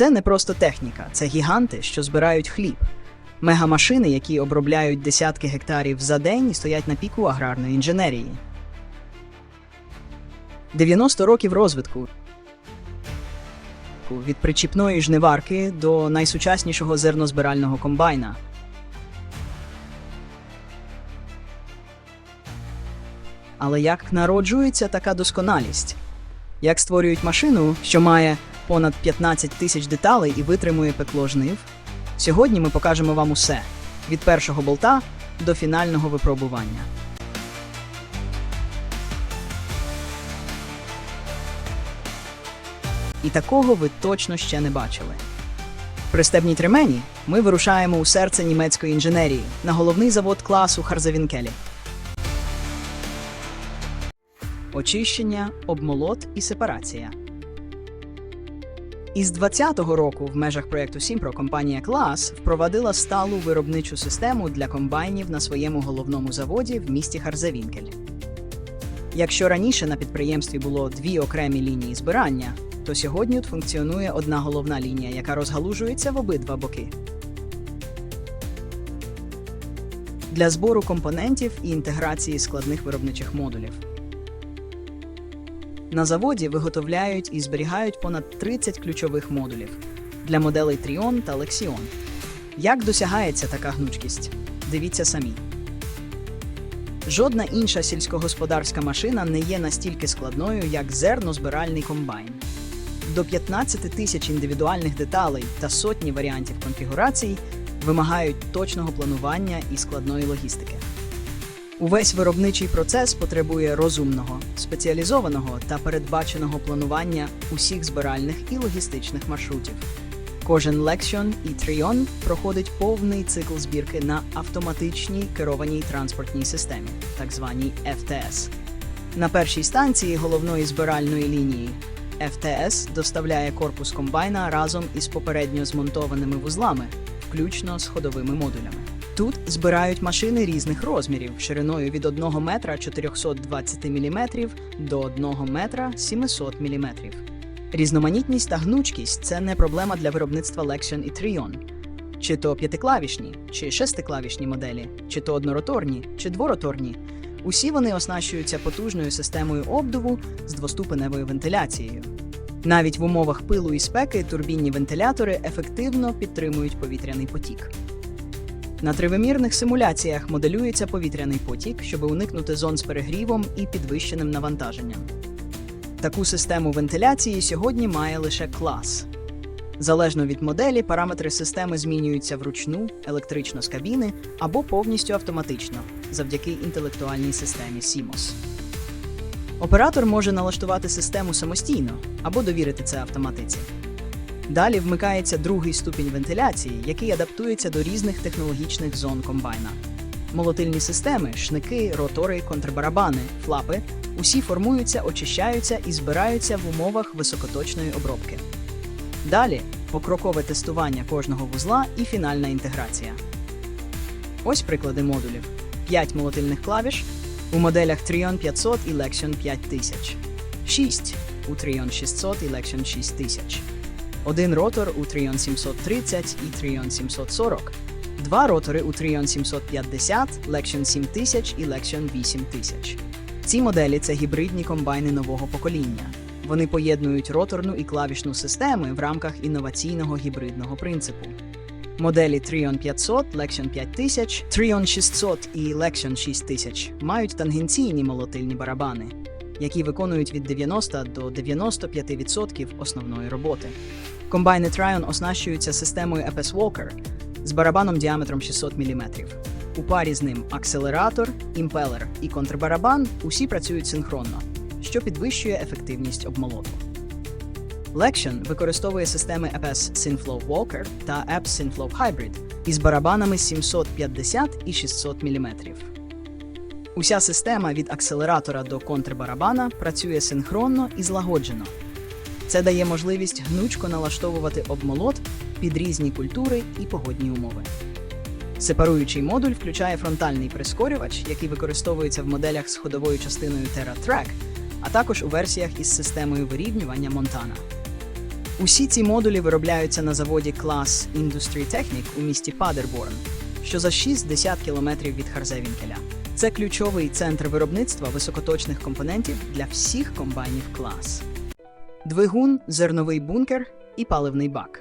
Це не просто техніка, це гіганти, що збирають хліб. Мегамашини, які обробляють десятки гектарів за день і стоять на піку аграрної інженерії. 90 років розвитку від причіпної жниварки до найсучаснішого зернозбирального комбайна. Але як народжується така досконалість? Як створюють машину, що має понад 15 тисяч деталей і витримує пекло жнив? Сьогодні ми покажемо вам усе від першого болта до фінального випробування. І такого ви точно ще не бачили. Пристебніть ремені, ми вирушаємо у серце німецької інженерії на головний завод класу Харзавінкелі. Очищення, обмолот і сепарація. Із 2020 року в межах проєкту Сімпро компанія Клас впровадила сталу виробничу систему для комбайнів на своєму головному заводі в місті Харзавінкель. Якщо раніше на підприємстві було дві окремі лінії збирання, то сьогодні функціонує одна головна лінія, яка розгалужується в обидва боки. Для збору компонентів і інтеграції складних виробничих модулів. На заводі виготовляють і зберігають понад 30 ключових модулів для моделей Тріон та Лексіон. Як досягається така гнучкість? Дивіться самі. Жодна інша сільськогосподарська машина не є настільки складною, як зернозбиральний комбайн. До 15 тисяч індивідуальних деталей та сотні варіантів конфігурацій вимагають точного планування і складної логістики. Увесь виробничий процес потребує розумного, спеціалізованого та передбаченого планування усіх збиральних і логістичних маршрутів. Кожен Lexion і Trion проходить повний цикл збірки на автоматичній керованій транспортній системі, так званій FTS. На першій станції головної збиральної лінії FTS доставляє корпус комбайна разом із попередньо змонтованими вузлами, включно з ходовими модулями. Тут збирають машини різних розмірів шириною від 1 метра 420 мм до 1 метра 700 мм. Різноманітність та гнучкість це не проблема для виробництва Lexion і Trion. Чи то п'ятиклавішні, чи шестиклавішні моделі, чи то однороторні, чи двороторні. Усі вони оснащуються потужною системою обдуву з двоступеневою вентиляцією. Навіть в умовах пилу і спеки турбінні вентилятори ефективно підтримують повітряний потік. На тривимірних симуляціях моделюється повітряний потік, щоб уникнути зон з перегрівом і підвищеним навантаженням. Таку систему вентиляції сьогодні має лише клас. Залежно від моделі, параметри системи змінюються вручну, електрично з кабіни або повністю автоматично завдяки інтелектуальній системі CMOS. Оператор може налаштувати систему самостійно або довірити це автоматиці. Далі вмикається другий ступінь вентиляції, який адаптується до різних технологічних зон комбайна. Молотильні системи, шники, ротори, контрбарабани, флапи усі формуються, очищаються і збираються в умовах високоточної обробки. Далі покрокове тестування кожного вузла і фінальна інтеграція. Ось приклади модулів: 5 молотильних клавіш у моделях Trion 500 і Lexion 5000, 6 у Trion 600 і Lexion 6000, один ротор у Trion 730 і Trion 740, два ротори у Trion 750, Lexion 7000 і Lexion 8000. Ці моделі це гібридні комбайни нового покоління. Вони поєднують роторну і клавішну системи в рамках інноваційного гібридного принципу. Моделі Trion 500, Lexion 5000, Trion 600 і Lexion 6000 мають тангенційні молотильні барабани, які виконують від 90 до 95% основної роботи. Комбайни Trion оснащуються системою EPS Walker з барабаном діаметром 600 мм. У парі з ним акселератор, імпелер і контрбарабан усі працюють синхронно, що підвищує ефективність обмолоту. Lexion використовує системи EPS Synflow Walker та EPS Synflow Hybrid із барабанами 750 і 600 мм. Уся система від акселератора до контрбарабана працює синхронно і злагоджено. Це дає можливість гнучко налаштовувати обмолот під різні культури і погодні умови. Сепаруючий модуль включає фронтальний прискорювач, який використовується в моделях з ходовою частиною TerraTrack, а також у версіях із системою вирівнювання Montana. Усі ці модулі виробляються на заводі клас Industry Technic у місті Падерборн, що за 60 кілометрів від Харзевінкеля. Це ключовий центр виробництва високоточних компонентів для всіх комбайнів клас. Двигун, зерновий бункер і паливний бак.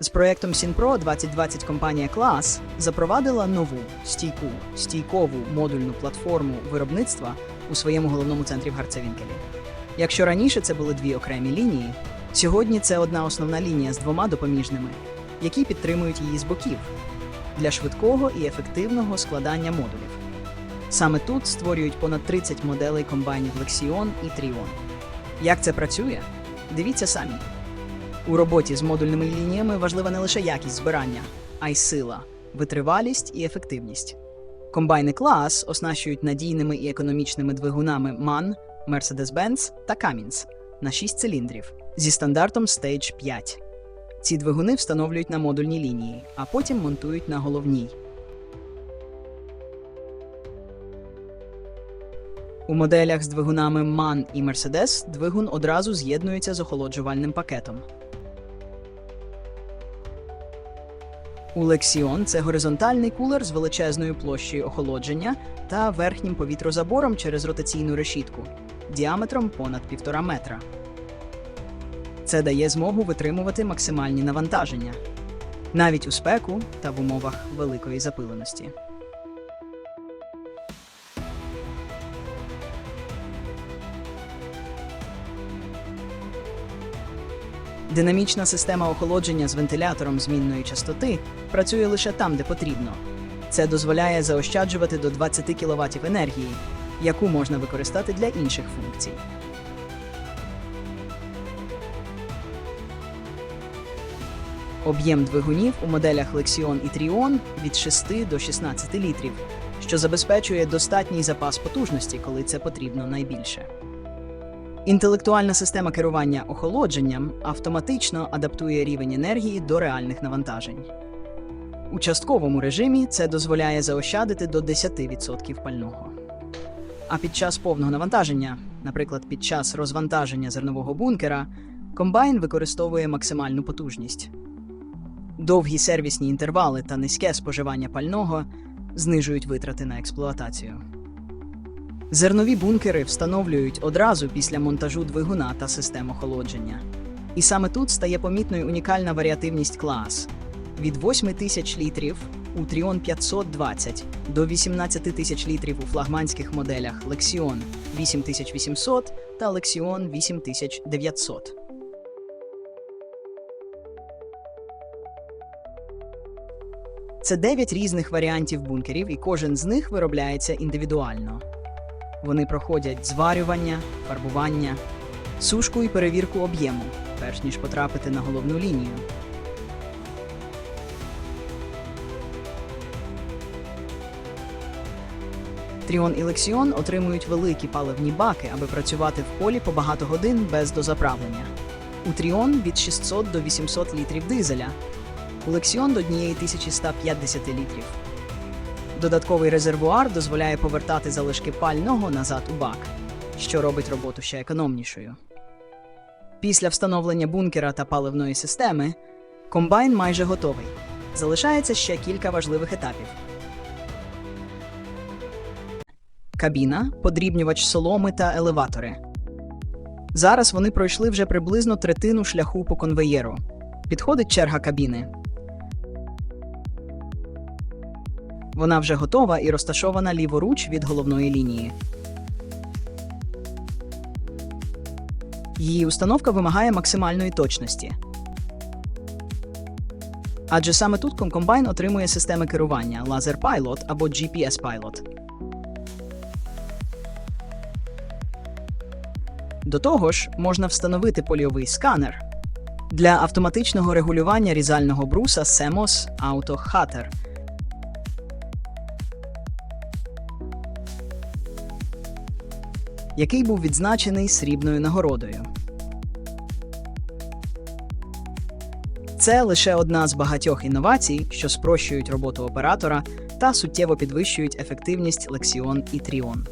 З проєктом Сінпро 2020 компанія Клас запровадила нову стійку стійкову модульну платформу виробництва у своєму головному центрі в Гарцевінкелі. Якщо раніше це були дві окремі лінії, сьогодні це одна основна лінія з двома допоміжними, які підтримують її з боків для швидкого і ефективного складання модулів. Саме тут створюють понад 30 моделей комбайнів Lexion і Trion. Як це працює? Дивіться самі. У роботі з модульними лініями важлива не лише якість збирання, а й сила, витривалість і ефективність. Комбайни клас оснащують надійними і економічними двигунами MAN, Mercedes-Benz та Cummins на 6 циліндрів зі стандартом Stage 5. Ці двигуни встановлюють на модульній лінії, а потім монтують на головній. У моделях з двигунами MAN і Mercedes двигун одразу з'єднується з охолоджувальним пакетом. У Lexion це горизонтальний кулер з величезною площею охолодження та верхнім повітрозабором через ротаційну решітку діаметром понад 1,5 метра. Це дає змогу витримувати максимальні навантаження навіть у спеку та в умовах великої запиленості. Динамічна система охолодження з вентилятором змінної частоти працює лише там, де потрібно. Це дозволяє заощаджувати до 20 кВт енергії, яку можна використати для інших функцій. Об'єм двигунів у моделях Lexion і Trion від 6 до 16 літрів, що забезпечує достатній запас потужності, коли це потрібно найбільше. Інтелектуальна система керування охолодженням автоматично адаптує рівень енергії до реальних навантажень. У частковому режимі це дозволяє заощадити до 10% пального. А під час повного навантаження, наприклад, під час розвантаження зернового бункера, комбайн використовує максимальну потужність. Довгі сервісні інтервали та низьке споживання пального знижують витрати на експлуатацію. Зернові бункери встановлюють одразу після монтажу двигуна та систем охолодження. І саме тут стає помітною унікальна варіативність клас від 8 тисяч літрів у Trion 520 до 18 тисяч літрів у флагманських моделях Lexion 8800 та Lexion 8900. Це 9 різних варіантів бункерів, і кожен з них виробляється індивідуально. Вони проходять зварювання, фарбування, сушку і перевірку об'єму, перш ніж потрапити на головну лінію. Тріон і Лексіон отримують великі паливні баки, аби працювати в полі по багато годин без дозаправлення. У Тріон від 600 до 800 літрів дизеля, у Лексіон до 1150 літрів. Додатковий резервуар дозволяє повертати залишки пального назад у бак, що робить роботу ще економнішою. Після встановлення бункера та паливної системи комбайн майже готовий. Залишається ще кілька важливих етапів. Кабіна, подрібнювач соломи та елеватори. Зараз вони пройшли вже приблизно третину шляху по конвеєру. Підходить черга кабіни. Вона вже готова і розташована ліворуч від головної лінії. Її установка вимагає максимальної точності. Адже саме тут комбайн отримує системи керування Laser Pilot або GPS Pilot. До того ж, можна встановити польовий сканер для автоматичного регулювання різального бруса CMOS Auto Hatter – який був відзначений срібною нагородою. Це лише одна з багатьох інновацій, що спрощують роботу оператора та суттєво підвищують ефективність Lexion і Trion.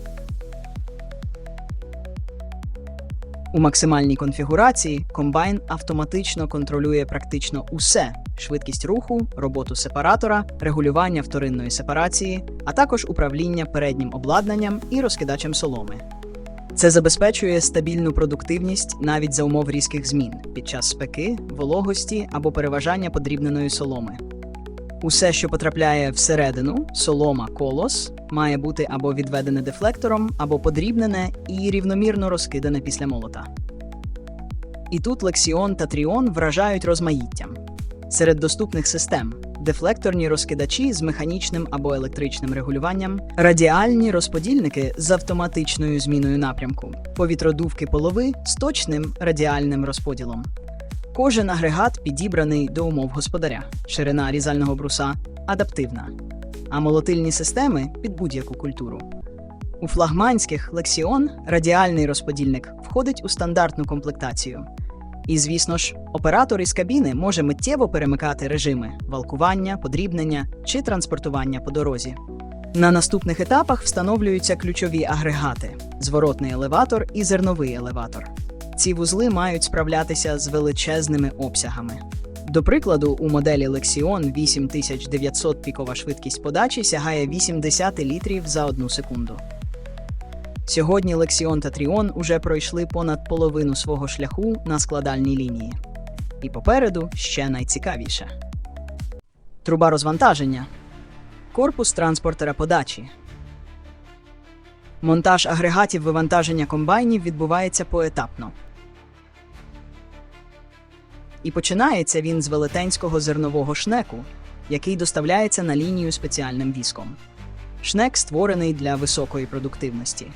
У максимальній конфігурації комбайн автоматично контролює практично усе: швидкість руху, роботу сепаратора, регулювання вторинної сепарації, а також управління переднім обладнанням і розкидачем соломи. Це забезпечує стабільну продуктивність навіть за умов різких змін під час спеки, вологості або переважання подрібненої соломи. Усе, що потрапляє всередину, солома колос, має бути або відведене дефлектором, або подрібнене і рівномірно розкидане після молота. І тут Лексіон та Тріон вражають розмаїттям. Серед доступних систем дефлекторні розкидачі з механічним або електричним регулюванням, радіальні розподільники з автоматичною зміною напрямку, повітродувки полови з точним радіальним розподілом. Кожен агрегат підібраний до умов господаря, ширина різального бруса адаптивна, а молотильні системи під будь-яку культуру. У флагманських Лексіон радіальний розподільник входить у стандартну комплектацію. І, звісно ж, оператор із кабіни може миттєво перемикати режими валкування, подрібнення чи транспортування по дорозі. На наступних етапах встановлюються ключові агрегати: зворотний елеватор і зерновий елеватор. Ці вузли мають справлятися з величезними обсягами. До прикладу, у моделі Lexion 8900 пікова швидкість подачі сягає 80 літрів за одну секунду. Сьогодні Lexion та Trion уже пройшли понад половину свого шляху на складальній лінії. І попереду ще найцікавіше. Труба розвантаження. Корпус транспортера подачі. Монтаж агрегатів вивантаження комбайнів відбувається поетапно. І починається він з велетенського зернового шнеку, який доставляється на лінію спеціальним візком. Шнек створений для високої продуктивності.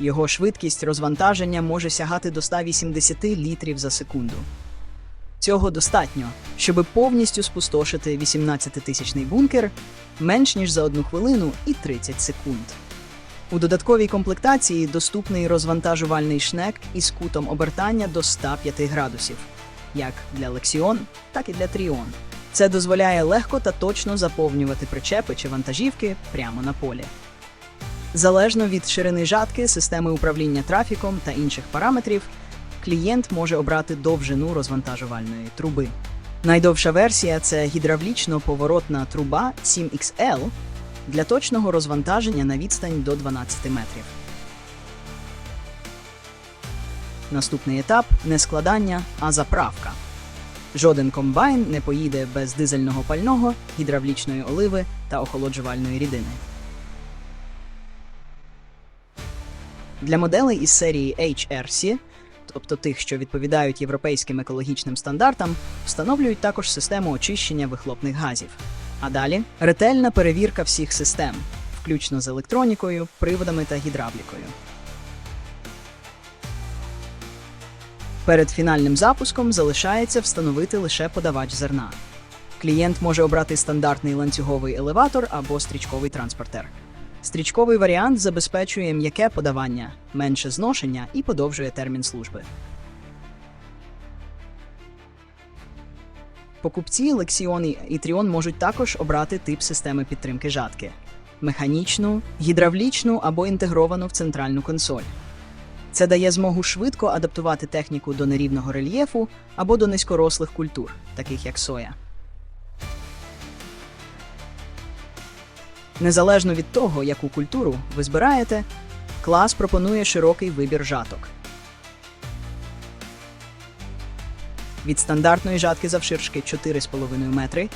Його швидкість розвантаження може сягати до 180 літрів за секунду. Цього достатньо, щоб повністю спустошити 18-тисячний бункер менш ніж за одну хвилину і 30 секунд. У додатковій комплектації доступний розвантажувальний шнек із кутом обертання до 105 градусів, як для Lexion, так і для Trion. Це дозволяє легко та точно заповнювати причепи чи вантажівки прямо на полі. Залежно від ширини жатки, системи управління трафіком та інших параметрів, клієнт може обрати довжину розвантажувальної труби. Найдовша версія це гідравлічно-поворотна труба 7XL для точного розвантаження на відстань до 12 метрів. Наступний етап не складання, а заправка. Жоден комбайн не поїде без дизельного пального, гідравлічної оливи та охолоджувальної рідини. Для моделей із серії HRC, тобто тих, що відповідають європейським екологічним стандартам, встановлюють також систему очищення вихлопних газів. А далі ретельна перевірка всіх систем, включно з електронікою, приводами та гідравлікою. Перед фінальним запуском залишається встановити лише подавач зерна. Клієнт може обрати стандартний ланцюговий елеватор або стрічковий транспортер. Стрічковий варіант забезпечує м'яке подавання, менше зношення і подовжує термін служби. Покупці Lexion і Trion можуть також обрати тип системи підтримки жатки: механічну, гідравлічну або інтегровану в центральну консоль. Це дає змогу швидко адаптувати техніку до нерівного рельєфу або до низькорослих культур, таких як соя. Незалежно від того, яку культуру ви збираєте, клас пропонує широкий вибір жаток. Від стандартної жатки завширшки 4,5 метри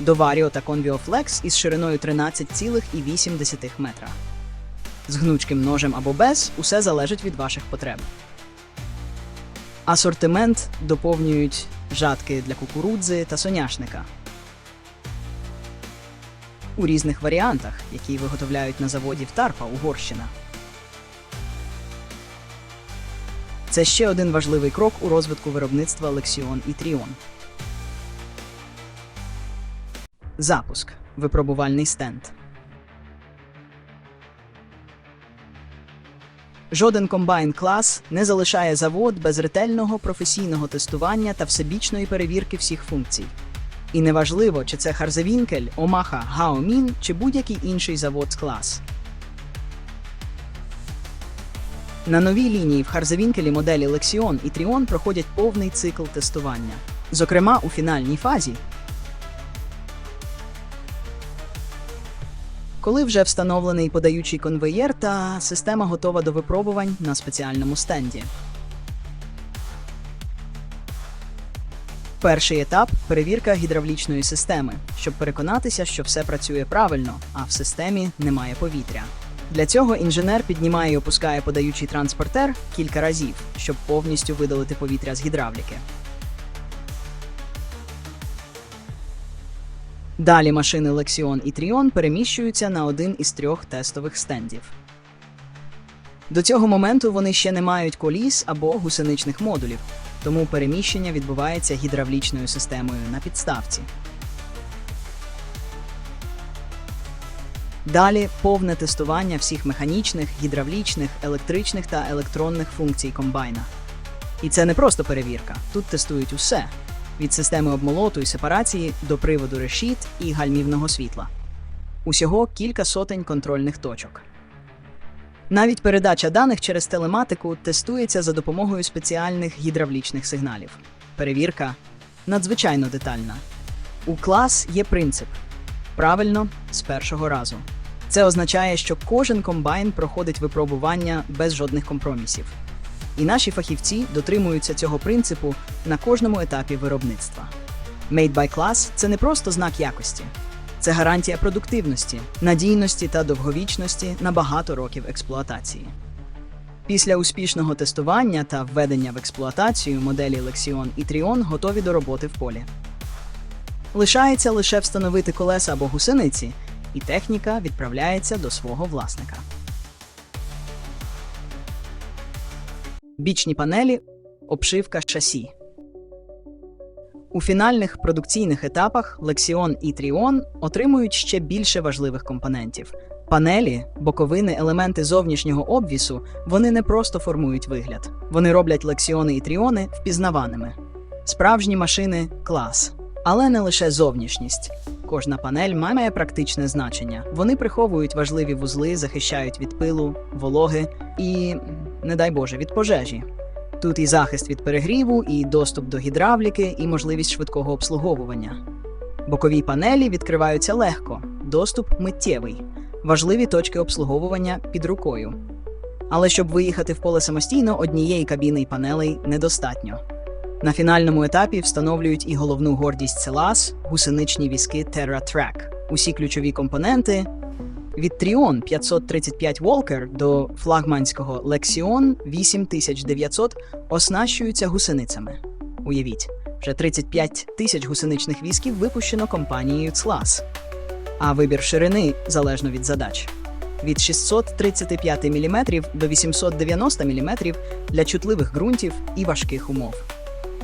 до Vario та Convio Flex із шириною 13,8 метра. З гнучким ножем або без усе залежить від ваших потреб. Асортимент доповнюють жатки для кукурудзи та соняшника. У різних варіантах, які виготовляють на заводі в Тарпа, Угорщина. Це ще один важливий крок у розвитку виробництва Lexion і Trion. Запуск. Випробувальний стенд. Жоден комбайн клас не залишає завод без ретельного професійного тестування та всебічної перевірки всіх функцій. І неважливо, чи це Харзевінкель, Омаха, Гаомін чи будь-який інший завод з клас. На новій лінії в Харзевінкелі моделі Lexion і Trion проходять повний цикл тестування. Зокрема, у фінальній фазі, коли вже встановлений подаючий конвеєр та система готова до випробувань на спеціальному стенді. Перший етап перевірка гідравлічної системи, щоб переконатися, що все працює правильно, а в системі немає повітря. Для цього інженер піднімає і опускає подаючий транспортер кілька разів, щоб повністю видалити повітря з гідравліки. Далі машини Lexion і Trion переміщуються на один із трьох тестових стендів. До цього моменту вони ще не мають коліс або гусеничних модулів, тому переміщення відбувається гідравлічною системою на підставці. Далі повне тестування всіх механічних, гідравлічних, електричних та електронних функцій комбайна. І це не просто перевірка. Тут тестують усе: від системи обмолоту і сепарації до приводу решіт і гальмівного світла. Усього кілька сотень контрольних точок. Навіть передача даних через телематику тестується за допомогою спеціальних гідравлічних сигналів. Перевірка надзвичайно детальна. У клас є принцип правильно з першого разу. Це означає, що кожен комбайн проходить випробування без жодних компромісів. І наші фахівці дотримуються цього принципу на кожному етапі виробництва. Made by Class – це не просто знак якості, це гарантія продуктивності, надійності та довговічності на багато років експлуатації. Після успішного тестування та введення в експлуатацію моделі Lexion і Trion готові до роботи в полі. Лишається лише встановити колеса або гусениці, і техніка відправляється до свого власника. Бічні панелі, обшивка шасі. У фінальних продукційних етапах Lexion і Trion отримують ще більше важливих компонентів. Панелі, боковини, елементи зовнішнього обвісу, вони не просто формують вигляд, вони роблять Lexion і Trion впізнаваними. Справжні машини клас. Але не лише зовнішність. Кожна панель має практичне значення. Вони приховують важливі вузли, захищають від пилу, вологи і, не дай Боже, від пожежі. Тут і захист від перегріву, і доступ до гідравліки, і можливість швидкого обслуговування. Бокові панелі відкриваються легко, доступ миттєвий, важливі точки обслуговування під рукою. Але щоб виїхати в поле самостійно, однієї кабіни й панелей недостатньо. На фінальному етапі встановлюють і головну гордість селас гусеничні візки Terra Track. Усі ключові компоненти від Trion 535 Walker до флагманського Lexion 8900 оснащуються гусеницями. Уявіть, вже 35 тисяч гусеничних візків випущено компанією CLAS. А вибір ширини залежно від задач. Від 635 мм до 890 мм для чутливих ґрунтів і важких умов.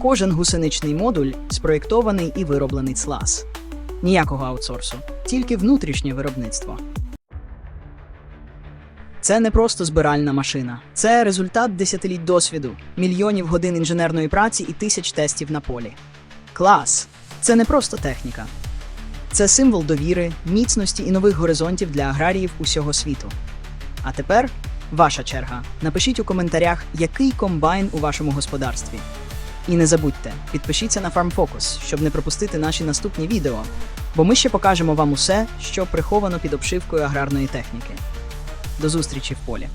Кожен гусеничний модуль спроєктований і вироблений CLAS. Ніякого аутсорсу, тільки внутрішнє виробництво. Це не просто збиральна машина, це результат десятиліть досвіду, мільйонів годин інженерної праці і тисяч тестів на полі. Клас це не просто техніка, це символ довіри, міцності і нових горизонтів для аграріїв усього світу. А тепер ваша черга. Напишіть у коментарях, який комбайн у вашому господарстві. І не забудьте, підпишіться на Farm Focus, щоб не пропустити наші наступні відео, бо ми ще покажемо вам усе, що приховано під обшивкою аграрної техніки. До зустрічі в полі!